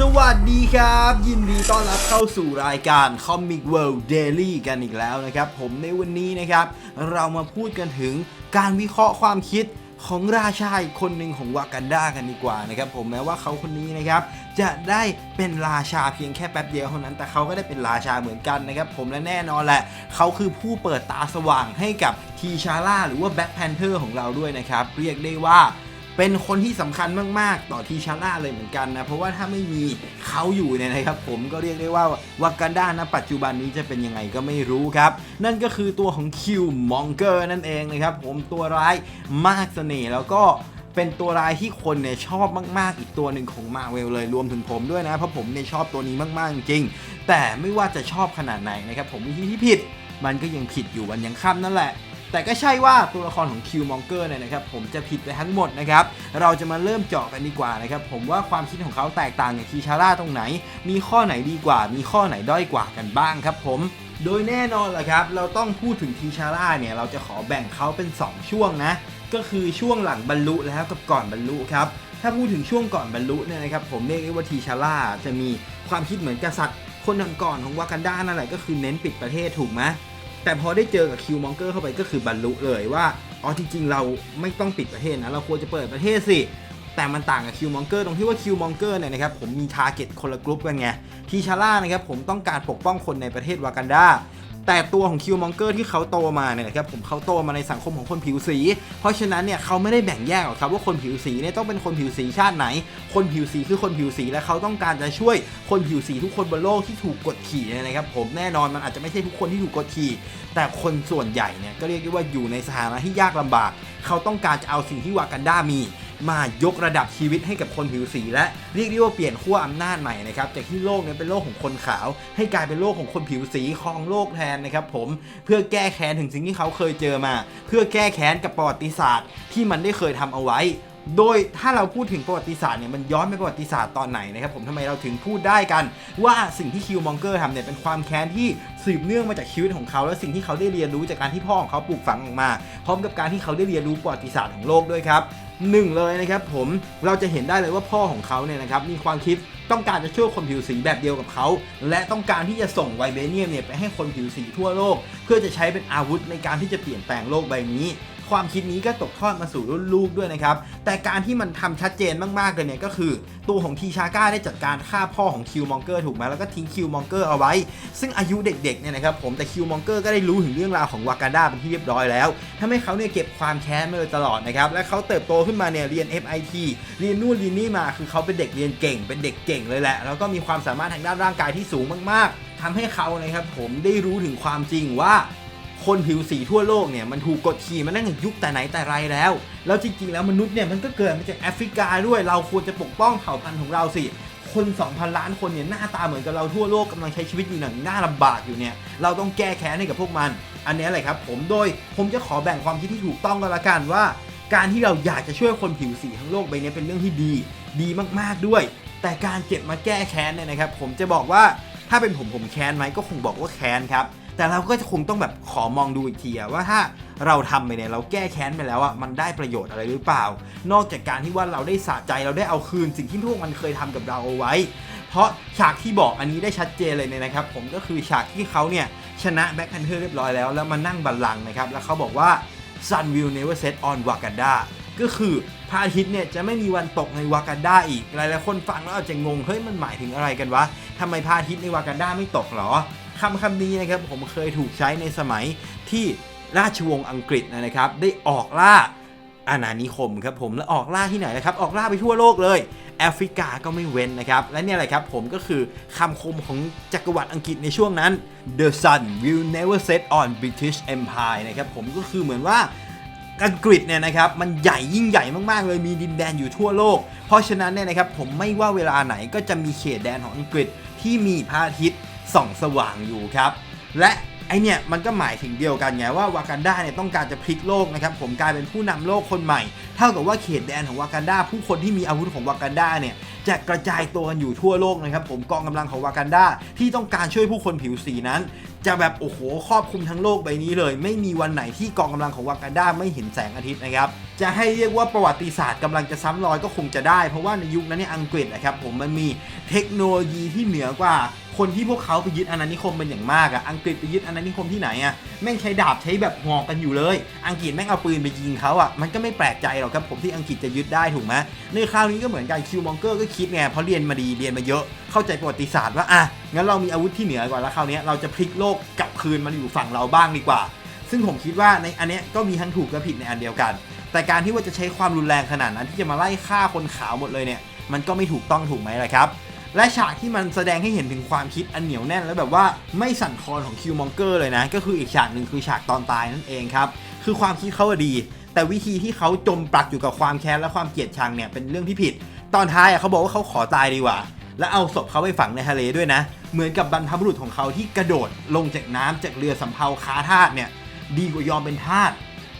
สวัสดีครับ ยินดีต้อนรับเข้าสู่รายการ Comic World Daily กันอีกแล้วนะครับ ผมในวันนี้นะครับ เรามาพูดกันถึงการวิเคราะห์ความคิดของราชาคนหนึ่งของวากันดากันดีกว่านะครับผมแม้ว่าเขาคนนี้นะครับจะได้เป็นราชาเพียงแค่แป๊บเดียวเท่านั้น แต่เขาก็ได้เป็นราชาเหมือนกันนะครับผมและแน่นอนแหละ เขาคือผู้เปิดตาสว่างให้กับทีชาร่าหรือว่าแบ็คแพนเทอร์ของเราด้วยนะครับ เรียกได้ว่า เป็นคนที่สำคัญมาก ๆ ต่อทีชาร่าเลยเหมือนกันนะ เพราะว่าถ้าไม่มีเขาอยู่เนี่ยนะครับ ผมก็เรียกได้ว่าวากันดาณปัจจุบันนี้จะเป็นยังไงก็ไม่รู้ครับ นั่นก็คือตัวของคิวมองเกอร์นั่นเองนะครับ ผมตัวร้ายมากเสน่ห์แล้วก็เป็นตัวร้ายที่คนเนี่ยชอบมาก ๆ อีกตัวหนึ่งของมาเวลเลยรวมถึงผมด้วยนะ เพราะผมเนี่ยชอบตัวนี้มาก ๆ จริง แต่ไม่ว่าจะชอบขนาดไหนนะครับผมวิธีที่ผิดมันก็ยังผิดอยู่วันยังค่ำนั่นแหละ แต่ก็ใช่ว่าตัวละครของคิวมองเกอร์เนี่ยนะครับผมจะผิดไปทั้งหมดนะครับเราจะมาเริ่มเจาะกันดีกว่านะครับผมว่าความคิดของเขาแตกต่างจากทีชาร่าตรงไหน มีข้อไหนดีกว่า มีข้อไหนด้อยกว่ากันบ้างครับผมโดยแน่นอนแหละครับ เราต้องพูดถึงทีชาร่าเนี่ย เราจะขอแบ่งเขาเป็น 2 ช่วงนะ ก็คือช่วงหลังบรรลุแล้วกับก่อนบรรลุครับ ถ้าพูดถึงช่วงก่อนบรรลุเนี่ยนะครับ ผมเรียกได้ว่าทีชาร่าจะมีความคิดเหมือนกษัตริย์คนก่อนของวากันดานั่นแหละก็คือเน้นปิดประเทศถูกไหม แต่พอได้เจอกับคิวมองเกอร์เข้าไปก็คือบรรลุเลยว่าอ๋อจริงๆ เราไม่ต้องปิดประเทศนะ เราควรจะเปิดประเทศสิ แต่มันต่างกับคิวมองเกอร์ตรงที่ว่าคิวมองเกอร์เนี่ยนะครับผมมีทาร์เก็ตคนละกลุ่มกันไงทีชาร่านะครับผมต้องการปกป้องคนในประเทศวากันดา แต่ตัวของคิวมองเกอร์ที่เขาโตมาเนี่ยนะครับผมเขาโตมาในสังคมของคนผิวสี เพราะฉะนั้นเนี่ยเขาไม่ได้แบ่งแยกหรอกครับว่าคนผิวสีเนี่ยต้องเป็นคนผิวสีชาติไหน คนผิวสีคือคนผิวสีและเขาต้องการจะช่วยคนผิวสีทุกคนบนโลกที่ถูกกดขี่นะครับผมแน่นอนมันอาจจะไม่ใช่ทุกคนที่ถูกกดขี่ แต่คนส่วนใหญ่เนี่ยก็เรียกได้ว่าอยู่ในสถานะที่ยากลำบาก เขาต้องการจะเอาสิ่งที่วากันดามี มายกระดับชีวิตให้กับคนผิวสี และเรียกได้ว่าเปลี่ยนขั้วอำนาจใหม่นะครับจากที่โลกนี่ยเป็นโลกของคนขาว ให้กลายเป็นโลกของคนผิวสีครองโลกแทนนะครับผมเพื่อแก้แค้นถึงสิ่งที่เขาเคยเจอมา เพื่อแก้แค้นกับประวัติศาสตร์ ที่มันได้เคยทำเอาไว้โดยถ้าเราพูดถึงประวัติศาสตร์เนี่ยมันย้อนไปประวัติศาสตร์ตอนไหนนะครับผมทำไมเราถึงพูดได้กัน ว่าสิ่งที่คิวมองเกอร์ทำเนี่ยเป็นความแค้นที่สืบเนื่องมาจากชีวิตของเขา และสิ่งที่เขาได้เรียนรู้จากการที่พ่อของเขาปลูกฝังออกมา พร้อมกับการที่เขาได้เรียนรู้ประวัติศาสตร์ของโลกด้วยครับ หนึ่งเลยนะครับผมเราจะเห็นได้เลยว่าพ่อของเขาเนี่ยนะครับมีความคิดต้องการจะช่วยคนผิวสีแบบเดียวกับเขา และต้องการที่จะส่งไวเบเนียมเนี่ยไปให้คนผิวสีทั่วโลก เพื่อจะใช้เป็นอาวุธในการที่จะเปลี่ยนแปลงโลกใบนี้ ความคิดนี้ก็ตกทอดมาสู่รุ่นลูกด้วยนะครับ แต่การที่มันทำชัดเจนมากๆเลยเนี่ยก็คือ ตัวของทีชาก้าได้จัดการฆ่าพ่อของคิวมองเกอร์ถูกไหมแล้วก็ทิ้งคิวมองเกอร์เอาไว้ ซึ่งอายุเด็กๆเนี่ยนะครับผมแต่คิวมองเกอร์ก็ได้รู้ถึงเรื่องราวของวากันดาเป็นที่เรียบร้อยแล้วทำให้เขาเนี่ยเก็บความแค้นมาโดยตลอดนะครับและเขาเติบโตขึ้นมาเนี่ยเรียน FIT เรียนนู่นเรียนนี่มาคือเขาเป็นเด็กเรียนเก่ง เป็นเด็กเก่งเลยแหละแล้วก็มีความสามารถทางด้านร่างกายที่สูงมากๆทำให้เขานะครับผมได้รู้ถึงความจริงว่า คนผิวสีทั่วโลกเนี่ยมันถูกกดขี่มาตั้งแต่ยุคแต่ไหนแต่ไรแล้ว แล้วจริงๆแล้วมนุษย์เนี่ยมันก็เกิดมาจากแอฟริกาด้วยเราควรจะปกป้องเผ่าพันธุ์ของเราสิ คน 2,000 ล้านคนเนี่ยหน้าตาเหมือนกับเราทั่วโลกกำลังใช้ชีวิตอยู่อย่างน่าลำบากอยู่เนี่ยเราต้องแก้แค้นให้กับพวกมัน อันนี้แหละครับผมโดยผมจะขอแบ่งความคิดที่ถูกต้องก็แล้วกันว่า การที่เราอยากจะช่วยคนผิวสีทั้งโลกใบนี้เป็นเรื่องที่ดี ดีมากๆด้วย แต่การเก็บมาแก้แค้นเนี่ยนะครับ ผมจะบอกว่าถ้าเป็นผมผมแค้นไหมก็คงบอกว่าแค้นครับ แต่เราก็จะคงต้องแบบขอมองดูอีกทีอะว่าถ้าเราทำไปเนี่ยเราแก้แค้นไปแล้วอะมันได้ประโยชน์อะไรหรือเปล่า นอกจากการที่ว่าเราได้สะใจเราได้เอาคืนสิ่งที่พวกมันเคยทำกับเราเอาไว้ เพราะฉากที่บอกอันนี้ได้ชัดเจนเลยเนี่ยนะครับ ผมก็คือฉากที่เขาเนี่ยชนะแบ็คแพนเทอร์เรียบร้อยแล้วแล้วมานั่งบัลลังก์นะครับแล้วเขาบอกว่า Sun will never set on Wakanda ก็คือพระอาทิตย์เนี่ยจะไม่มีวันตกในวากันดาอีก หลายๆคนฟังแล้วอาจจะงง เฮ้ยมันหมายถึงอะไรกันวะทำไมพระอาทิตย์ในวากันดาไม่ตกหรอำคำนี้นะครับผมเคยถูกใช้ในสมัยที่ราชวงศ์อังกฤษนะครับ ได้ออกล่าอาณานิคมครับผมและออกล่าที่ไหนนะครับ ออกล่าไปทั่วโลกเลย แอฟริกาก็ไม่เว้นนะครับ และเนี่ยแหละครับผมก็คือคำคมของจักรวรรดิอังกฤษในช่วงนั้น The sun will never set on British Empire นะครับผมก็คือเหมือนว่าอังกฤษเนี่ยนะครับมันใหญ่ยิ่งใหญ่มากๆ เลยมีดินแดนอยู่ทั่วโลก เพราะฉะนั้นเนี่ยนะครับผมไม่ว่าเวลาไหนก็จะมีเขตแดนของอังกฤษที่มีพระอาทิตย์ ส่องสว่างอยู่ครับ และไอเนี่ยมันก็หมายถึงเดียวกันไงว่าวากันดาเนี่ยต้องการจะพลิกโลกนะครับผมกลายเป็นผู้นำโลกคนใหม่ เท่ากับว่าเขตแดนของวากันดาผู้คนที่มีอาวุธของวากันดาเนี่ยจะกระจายตัวกันอยู่ทั่วโลกนะครับผมกองกำลังของวากันดาที่ต้องการช่วยผู้คนผิวสีนั้น จะแบบโอ้โหครอบคลุมทั้งโลกใบนี้เลย ไม่มีวันไหนที่กองกำลังของวากันดาไม่เห็นแสงอาทิตย์นะครับจะให้เรียกว่าประวัติศาสตร์กำลังจะซ้ำรอยก็คงจะได้ เพราะว่าในยุคนั้นเนี่ยอังกฤษนะครับผมมันมีเทคโนโลยีที่เหนือกว่า คนที่พวกเขาไปยึดอาณานิคมเป็นอย่างมากอะอังกฤษไปยึดอาณานิคมที่ไหนอะแม่งใช้ดาบใช้แบบหอกกันอยู่เลย อังกฤษแม่งเอาปืนไปยิงเขาอะมันก็ไม่แปลกใจหรอกครับผมที่อังกฤษจะยึดได้ถูกไหมในคราวนี้ก็เหมือนกันคิวมองเกอร์ก็คิดไงเพราะเรียนมาดีเรียนมาเยอะเข้าใจประวัติศาสตร์ว่าอะงั้นเรามีอาวุธที่เหนือกว่าแล้วคราวนี้เราจะพลิกโลกกลับคืนมาอยู่ฝั่งเราบ้างดีกว่า ซึ่งผมคิดว่าในอันเนี้ยก็มีทั้งถูกและผิดในอันเดียวกัน แต่การที่ว่าจะใช้ความรุนแรงขนาดนั้นที่จะมาไล่ฆ่าคนขาวหมดเลยเนี่ยมันก็ไม่ถูกต้องถูกไหมล่ะครับ และฉากที่มันแสดงให้เห็นถึงความคิดอันเหนียวแน่น และแบบว่าไม่สั่นคลอนของคิวมองเกอร์เลยนะ ก็คืออีกฉากหนึ่งคือฉากตอนตายนั่นเองครับ คือความคิดเขาดี แต่วิธีที่เขาจมปลักอยู่กับความแค้นและความเกลียดชังเนี่ยเป็นเรื่องที่ผิด ตอนท้ายเขาบอกว่าเขาขอตายดีกว่า แล้วเอาศพเขาไปฝังในทะเลด้วยนะ เหมือนกับบรรพบุรุษของเขาที่กระโดดลงจากน้ำจากเรือสำเภาคาทาสเนี่ยดีกว่ายอมเป็นทาส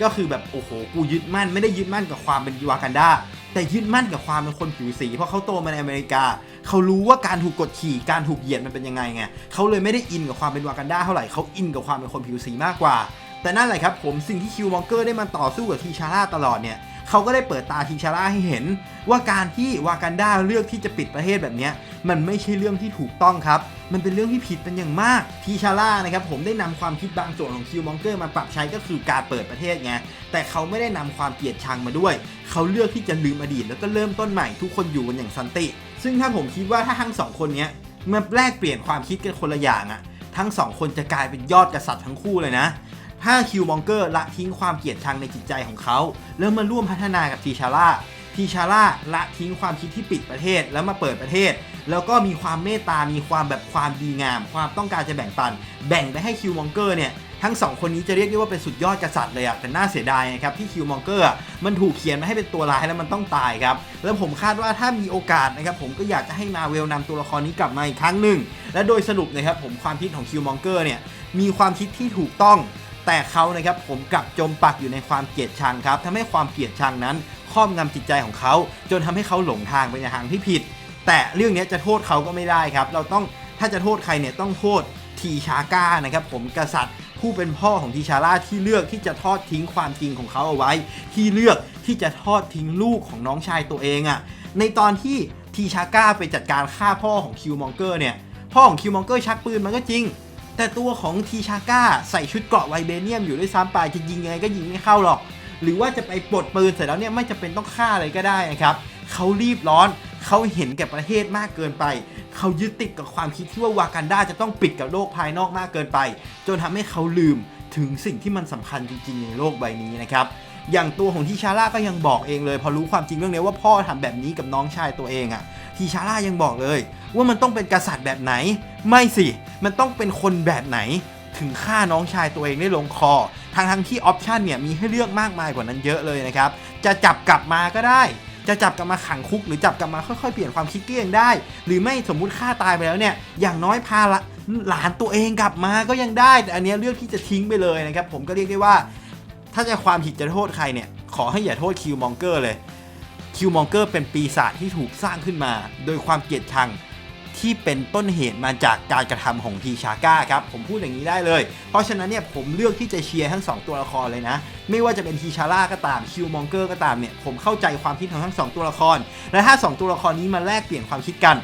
ก็คือแบบโอ้โหกูยึดมั่นไม่ได้ยึดมั่นกับความเป็นวากันดาแต่ยึดมั่นกับความเป็นคนผิวสี เพราะเขาโตมาในอเมริกา เขารู้ว่าการถูกกดขี่การถูกเหยียดมันเป็นยังไงไงเขาเลยไม่ได้อินกับความเป็นวากันดาเท่าไหร่เขาอินกับความเป็นคนผิวสีมากกว่า แต่นั่นแหละครับผมสิ่งที่คิวมองเกอร์ได้มาต่อสู้กับทีชาร่าตลอดเนี่ยเขาก็ได้เปิดตาทีชาร่าให้เห็น ว่าการที่วากันดาเลือกที่จะปิดประเทศแบบนี้มันไม่ใช่เรื่องที่ถูกต้องครับ มันเป็นเรื่องที่ผิดเป็นอย่างมาก ทีชาร่านะครับผมได้นำความคิดบางส่วนของคิวมองเกอร์มาปรับใช้ก็คือการเปิดประเทศไง แต่เขาไม่ได้นำความเกลียดชังมาด้วย เขาเลือกที่จะลืมอดีตแล้วก็เริ่มต้นใหม่ทุกคนอยู่กันอย่างสันติ ซึ่งถ้าผมคิดว่าถ้าทั้งสองคนเนี้ยมาแลกเปลี่ยนความคิดกันคนละอย่างอะทั้งสองคนจะกลายเป็นยอดกษัตริย์ทั้งคู่เลยนะถ้าคิวมองเกอร์ละทิ้งความเกลียดชังในจิตใจของเขา แล้วมาร่วมพัฒนากับทีชาร่าทีชาร่าละทิ้งความคิดที่ปิดประเทศแล้วมาเปิดประเทศ แล้วก็มีความเมตตา มีความแบบความดีงาม ความต้องการจะแบ่งปัน แบ่งไปให้คิวมองเกอร์เนี่ย ทั้งสองคนนี้จะเรียกได้ว่าเป็นสุดยอดกษัตริย์เลยอะแต่น่าเสียดายนะครับที่คิวมองเกอร์มันถูกเขียนมาให้เป็นตัวร้ายแล้วมันต้องตายครับแล้วผมคาดว่าถ้ามีโอกาสนะครับผมก็อยากจะให้มาเวลนำตัวละครนี้กลับมาอีกครั้งหนึ่งและโดยสรุปนะครับผมความคิดของคิวมองเกอร์เนี่ยมีความคิดที่ถูกต้องแต่เขานะครับผมกลับจมปักอยู่ในความเกลียดชังครับทำให้ความเกลียดชังนั้นครอบงำจิตใจของเขา จนทำให้เขาหลงทางไปในทางที่ผิด แต่เรื่องนี้จะโทษเขาก็ไม่ได้ครับ เราต้องถ้าจะโทษใครเนี่ยต้องโทษทีชาก้านะครับผมกษัตริย์ ผู้เป็นพ่อของทีชาร่าที่เลือกที่จะทอดทิ้งความจริงของเขาเอาไว้ ที่เลือกที่จะทอดทิ้งลูกของน้องชายตัวเองอะ่ะในตอนที่ทีชาก้าไปจัดการฆ่าพ่อของคิวมองเกอร์เนี่ยพ่อของคิวมองเกอร์ชักปืนมันก็จริง แต่ตัวของทีชาก้าใส่ชุดเกราะไวเบเนียมอยู่ด้วยซ้ำไปจะยิงยังไงก็ยิงไม่เข้าหรอก หรือว่าจะไปปลดปืนเสร็จแล้วเนี่ยไม่จะเป็นต้องฆ่าอะไรก็ได้นะครับเขารีบร้อน เขาเห็นแก่ประเทศมากเกินไป เขายึดติดกับความคิดที่ว่าวากันดาจะต้องปิดกับโลกภายนอกมากเกินไป จนทำให้เขาลืมถึงสิ่งที่มันสำคัญจริง ๆ ในโลกใบนี้นะครับอย่างตัวของทีชาร่าก็ยังบอกเองเลย พอรู้ความจริงเรื่องนี้ว่าพ่อทำแบบนี้กับน้องชายตัวเองอะ่ะทีชาร่ายังบอกเลย ว่ามันต้องเป็นกษัตริย์แบบไหน ไม่สิ มันต้องเป็นคนแบบไหน ถึงฆ่าน้องชายตัวเองได้ลงคอทางทั้งที่ออปชันเนี่ยมีให้เลือกมากมายกว่านั้นเยอะเลยนะครับ จะจับกลับมาก็ได้ จะจับกลับมาขังคุก หรือจับกลับมาค่อยๆเปลี่ยนความคิดก็ยังได้ หรือไม่สมมุติฆ่าตายไปแล้วเนี่ยอย่างน้อยพาละหลานตัวเองกลับมาก็ยังได้ แต่อันเนี้ยเลือกที่จะทิ้งไปเลยนะครับผมก็เรียกได้ว่า ถ้าจะความผิดจะโทษใครเนี่ยขอให้อย่าโทษคิวมองเกอร์เลยคิวมองเกอร์เป็นปีศาจที่ถูกสร้างขึ้นมา โดยความเกลียดชังที่เป็นต้นเหตุมาจากการกระทำของทีชาก้าครับ ผมพูดอย่างนี้ได้เลย เพราะฉะนั้นเนี่ยผมเลือกที่จะเชียร์ทั้ง 2 ตัวละครเลยนะ ไม่ว่าจะเป็นทีชาร่าก็ตามคิวมองเกอร์ก็ตามเนี่ยผมเข้าใจความคิดของทั้ง 2 ตัวละคร และถ้า 2 ตัวละครนี้มาแลกเปลี่ยนความคิดกัน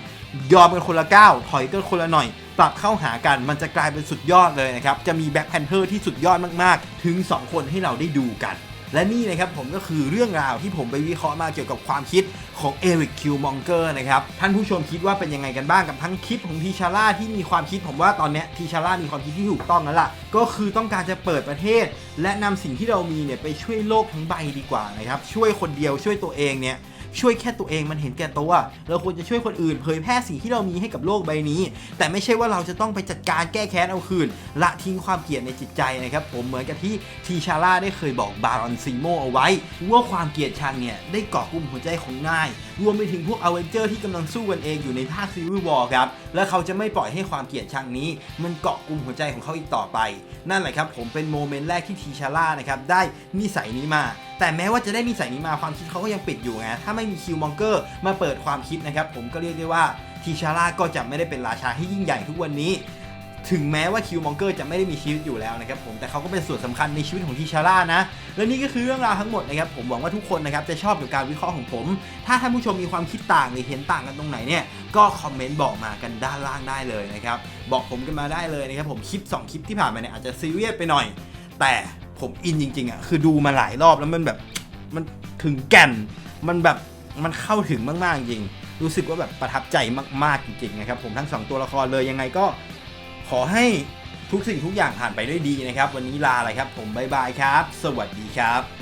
ยอมกันคนละก้าวถอยกันคนละหน่อย ปรับเข้าหากันมันจะกลายเป็นสุดยอดเลยนะครับ จะมีแบ็คแพนเทอร์ที่สุดยอดมากๆ ถึง 2 คนให้เราได้ดูกันและนี่นะครับผมก็คือเรื่องราวที่ผมไปวิเคราะห์มาเกี่ยวกับความคิด ของเอริกคิวมองเกอร์นะครับท่านผู้ชมคิดว่าเป็นยังไงกันบ้างกับทั้งคลิปของทีชาร่าที่มีความคิดผมว่าตอนนี้ทีชาร่ามีความคิดที่ถูกต้องแล้วล่ะ ก็คือต้องการจะเปิดประเทศ และนำสิ่งที่เรามีเนี่ยไปช่วยโลกทั้งใบดีกว่านะครับช่วยคนเดียวช่วยตัวเองเนี่ย ช่วยแค่ตัวเองมันเห็นแก่ตัวเราควรจะช่วยคนอื่นเผยแพร่สิ่งที่เรามีให้กับโลกใบนี้ แต่ไม่ใช่ว่าเราจะต้องไปจัดการแก้แค้นเอาคืน ละทิ้งความเกลียดในจิตใจนะครับผมเหมือนกับที่ทีชาร่าได้เคยบอกบารอนซีโมเอาไว้ ว่าความเกลียดชังเนี่ยได้ก่อกุ่มหัวใจของนาย รวมไปถึงพวกอเวนเจอร์ที่กำลังสู้กันเองอยู่ในภาคซีวิววอร์ครับและเขาจะไม่ปล่อยให้ความเกลียดชังนี้ มันเกาะกลุ่มหัวใจของเขาอีกต่อไป นั่นแหละครับผมเป็นโมเมนต์แรกที่ทีชาร่านะครับได้นิสัยนี้มา แต่แม้ว่าจะได้นิสัยนี้มาความคิดเขาก็ยังปิดอยู่ไงถ้าไม่มีคิวมองเกอร์มาเปิดความคิดนะครับผมก็เรียกได้ว่าทีชาร่าก็จะไม่ได้เป็นราชาที่ยิ่งใหญ่ทุกวันนี้ ถึงแม้ว่าคิวมองเกอร์จะไม่ได้มีชีวิตอยู่แล้วนะครับผมแต่เขาก็เป็นส่วนสำคัญในชีวิตของทีชาร่านะและนี่ก็คือเรื่องราวทั้งหมดนะครับผมหวังว่าทุกคนนะครับจะชอบกับการวิเคราะห์ของผม ถ้าท่านผู้ชมมีความคิดต่างหรือเห็นต่างกันตรงไหนเนี่ยก็คอมเมนต์บอกมากันด้านล่างได้เลยนะครับบอกผมกันมาได้เลยนะครับผมคลิป 2 คลิปที่ผ่านมาเนี่ยอาจจะซีเรียสไปหน่อย แต่ผมอินจริงๆอะคือดูมาหลายรอบแล้วมันแบบมันถึงแก่นมันแบบมันเข้าถึงมากๆจริงรู้สึกว่าแบบประทับใจมากๆจริงๆนะครับผมทั้งสองตัวละครเลยยังไงก็ ขอให้ทุกสิ่งทุกอย่างผ่านไปด้วยดีนะครับ วันนี้ลาเลยครับ ผมบายบายครับ สวัสดีครับ